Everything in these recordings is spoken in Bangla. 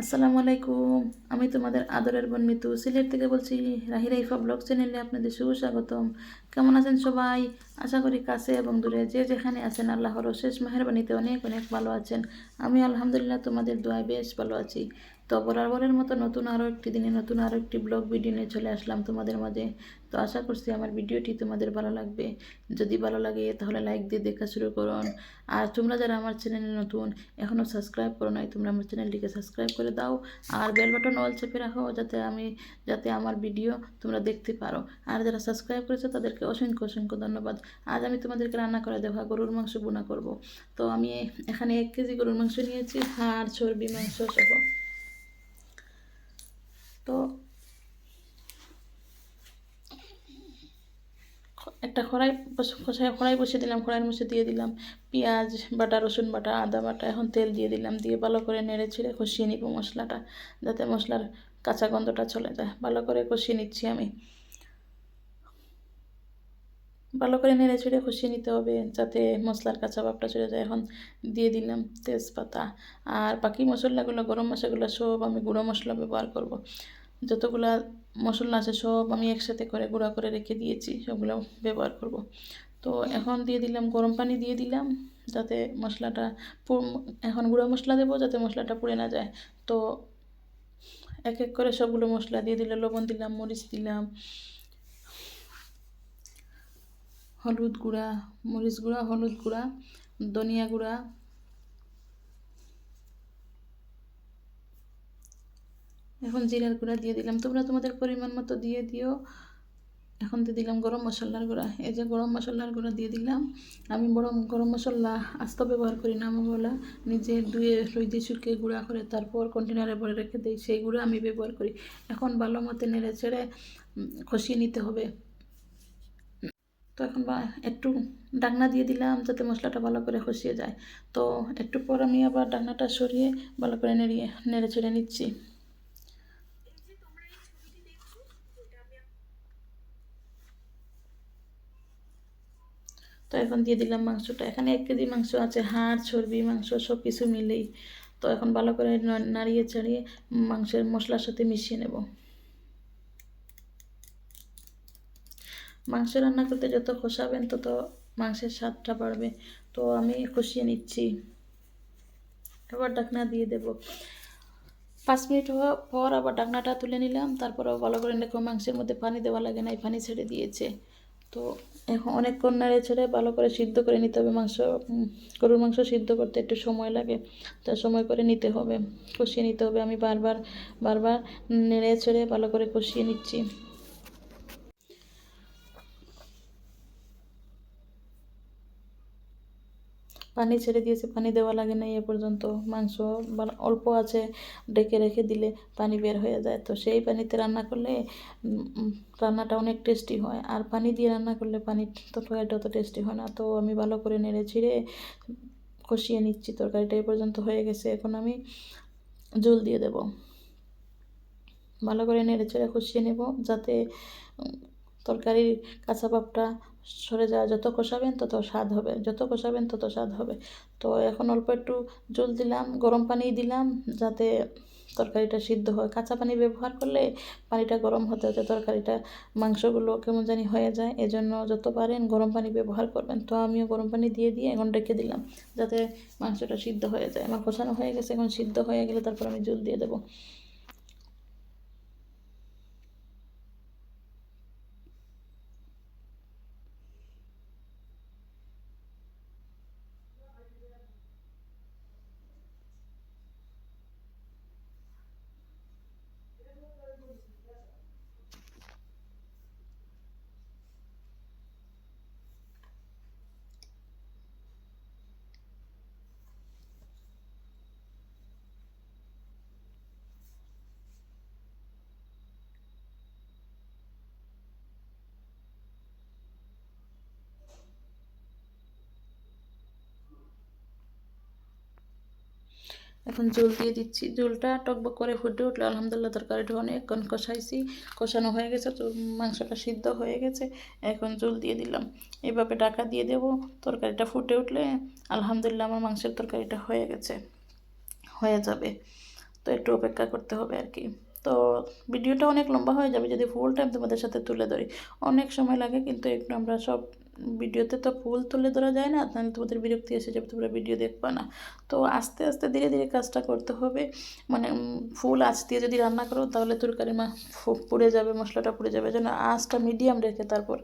আসসালামু আলাইকুম। আমি তোমাদের আদরের বোন মিতু। সিলেট থেকে বলছি, রাহি রাইফা ব্লগ চ্যানেলে আপনাদের সুস্বাগতম কেমন আছেন সবাই? আশা করি কাছে এবং দূরে যে যেখানে আছেন, আল্লাহর শেষ মেহরবানিতে অনেক অনেক ভালো আছেন। আমি আলহামদুলিল্লাহ তোমাদের দোয়ায় বেশ ভালো আছি। তো বরাবরের মতো নতুন আরও একটি দিনে নতুন আরও একটি ব্লগ ভিডিও নিয়ে চলে আসলাম তোমাদের মাঝে। তো আশা করছি আমার ভিডিওটি তোমাদের ভালো লাগবে। যদি ভালো লাগে তাহলে লাইক দিয়ে দেখা শুরু করুন। আর তোমরা যারা আমার চ্যানেলে নতুন এখনও সাবস্ক্রাইব করো নাই, তোমরা আমার চ্যানেলটিকে সাবস্ক্রাইব করে দাও। আর বেল বাটন অল চেপে রাখো, যাতে আমি, যাতে আমার ভিডিও তোমরা দেখতে পারো। আর যারা সাবস্ক্রাইব করেছ, তাদেরকে অসংখ্য অসংখ্য ধন্যবাদ। আজ আমি তোমাদেরকে রান্না করে দেখা গরুর মাংস বোনা করব। তো আমি এখানে এক কেজি গরুর মাংস নিয়েছি হাড় চর্বি মাংস সহ। তো একটা খড়াই কষাই কড়াই বসিয়ে দিলাম, কড়াইয়ের মধ্যে দিয়ে দিলাম পেঁয়াজ বাটা, রসুন বাটা, আদা বাটা, এখন তেল দিয়ে দিলাম, দিয়ে ভালো করে নেড়ে ছেড়ে কষিয়ে নিব মশলাটা যাতে মশলার কাঁচা গন্ধটা চলে যায়। ভালো করে কষিয়ে নিচ্ছি আমি। ভালো করে নেড়ে ছেড়ে কষিয়ে নিতে হবে যাতে মশলার কাঁচা ভাবটা চলে যায়। এখন দিয়ে দিলাম তেজপাতা। আর বাকি মশলাগুলো, গরম মশলাগুলো সব আমি গুঁড়ো মশলা ব্যবহার করব। যতগুলা মশলা আছে সব আমি একসাথে করে গুঁড়া করে রেখে দিয়েছি, সবগুলো ব্যবহার করব। তো এখন দিয়ে দিলাম, গরম পানি দিয়ে দিলাম যাতে মশলাটা এখন গুঁড়া মশলা দেবো যাতে মশলাটা পুড়ে না যায় তো এক এক করে সবগুলো মশলা দিয়ে দিলাম, লবণ দিলাম, মরিচ দিলাম, হলুদ গুঁড়া, মরিচ গুঁড়া, হলুদ গুঁড়া, ধনিয়া গুঁড়া এখন জিরার গুঁড়া দিয়ে দিলাম। তোমরা তোমাদের পরিমাণ মতো দিয়ে দিও। এখন দিয়ে দিলাম গরম মশলার গুঁড়া। এই যে গরম মশলার গুঁড়া দিয়ে দিলাম। আমি বড় গরম মশলা আস্ত ব্যবহার করি না আমগুলা। নিজে ধুয়ে রইদে শুকিয়ে গুঁড়া করে তারপর কন্টেনারে ভরে রেখে দিই। সেই গুঁড়া আমি ব্যবহার করি। এখন ভালো মতো নেড়ে ছেড়ে কষিয়ে নিতে হবে। তো এখন বা একটু ডাকনা দিয়ে দিলাম যাতে মশলাটা ভালো করে কষিয়ে যায়। তো একটু পর আমি আবার ডাকনাটা সরিয়ে ভালো করে নেড়িয়ে, নেড়ে ছেড়ে নিচ্ছি। তো এখন দিয়ে দিলাম মাংসটা। এখানে এক কেজি মাংস আছে, হাড়, চর্বি, মাংস সব কিছু মিলেই। তো এখন ভালো করে নাড়িয়ে চাড়িয়ে মাংসের মশলার সাথে মিশিয়ে নেব। মাংস রান্না করতে যত কষাবেন তত মাংসের স্বাদটা বাড়বে। তো আমি কষিয়ে নিচ্ছি। এবার ডাকনা দিয়ে দেব। পাঁচ মিনিট হওয়ার পর আবার ডাকনাটা তুলে নিলাম। তারপর ভালো করে দেখো মাংসের মধ্যে পানি দেওয়া লাগে না এই পানি ছেড়ে দিয়েছে। তো এখন অনেকক্ষণ নাড়ে ছেড়ে ভালো করে সিদ্ধ করে নিতে হবে, মাংস গরুর মাংস সিদ্ধ করতে একটু সময় লাগে, তা সময় করে নিতে হবে, কষিয়ে নিতে হবে। আমি বারবার বারবার নেড়ে ছেড়ে ভালো করে কষিয়ে নিচ্ছি। পানি ছেড়ে দিয়েছে, পানি দেওয়া লাগে না এ পর্যন্ত। মাংস অল্প আছে, ডেকে রেখে দিলে পানি বের হয়ে যায়। তো সেই পানিতে রান্না করলে রান্নাটা অনেক টেস্টি হয়। আর পানি দিয়ে রান্না করলে পানি তরকারিটা অত টেস্টি হয় না। তো আমি ভালো করে নেড়ে ছিঁড়ে কষিয়ে নিচ্ছি। তরকারিটা এ পর্যন্ত হয়ে গেছে। এখন আমি জল দিয়ে দেব। ভালো করে নেড়ে ছেড়ে কষিয়ে নেব যাতে তরকারির কাঁচা ভাবটা সরে যায় যত কষাবেন তত স্বাদ হবে, যত কষাবেন তত স্বাদ হবে। তো এখন অল্প একটু জল দিলাম, গরম পানি দিলাম, যাতে তরকারিটা সিদ্ধ হয়। কাঁচা পানি ব্যবহার করলে পানিটা গরম হতে হতে তরকারিটা, মাংসগুলো কেমন জানি হয়ে যায়। এজন্য যত পারেন গরম পানি ব্যবহার করবেন। তো আমিও গরম পানি দিয়ে দিয়ে এখন রেখে দিলাম, যাতে মাংসটা সিদ্ধ হয়ে যায়। আমার কষানো হয়ে গেছে, এখন সিদ্ধ হয়ে গেলে তারপর আমি জল দিয়ে দেবো। এখন জল দিয়ে দিচ্ছি। জলটা টকবক করে ফুটে উঠলে। আলহামদুলিল্লাহ, তরকারিটা অনেকক্ষণ কষাইছি। কষানো হয়ে গেছে, তো মাংসটা সিদ্ধ হয়ে গেছে। এখন জল দিয়ে দিলাম। এভাবে ঢাকা দিয়ে দেবো। তরকারিটা ফুটে উঠলে আলহামদুলিল্লাহ আমার মাংসের তরকারিটা হয়ে গেছে, হয়ে যাবে। তো একটু অপেক্ষা করতে হবে আর কি। তো ভিডিওটা অনেক লম্বা হয়ে যাবে। যদি ফুল টাইম তোমাদের সাথে তুলে ধরি, অনেক সময় লাগে কিন্তু একটু আমরা সব ভিডিওতে তো ফুল তুলে ধরা যায় না, তাহলে তোমাদের বিরক্তি এসে যাবে, তোমরা ভিডিও দেখবে না। তো আস্তে আস্তে ধীরে ধীরে কাজটা করতে হবে। মানে ফুল আঁচ দিয়ে যদি রান্না করো, তাহলে তরকারি মা পুড়ে যাবে, মশলাটা পুড়ে যাবে। যেন আঁচটা মিডিয়াম রেখে তারপর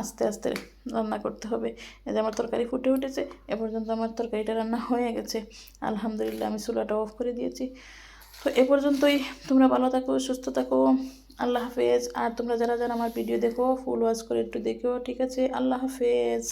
আস্তে আস্তে রান্না করতে হবে। যে আমার তরকারি ফুটে উঠেছে, এ পর্যন্ত আমার তরকারিটা রান্না হয়ে গেছে। আলহামদুলিল্লাহ, আমি চুলাটা অফ করে দিয়েছি। তো এ পর্যন্তই। তোমরা ভালো থাকো, সুস্থ থাকো। আল্লাহ হাফেজ। আর তোমরা যারা যারা আমার ভিডিও দেখো ফুল ওয়াচ করে একটু দেখো ঠিক আছে? আল্লাহ হাফেজ।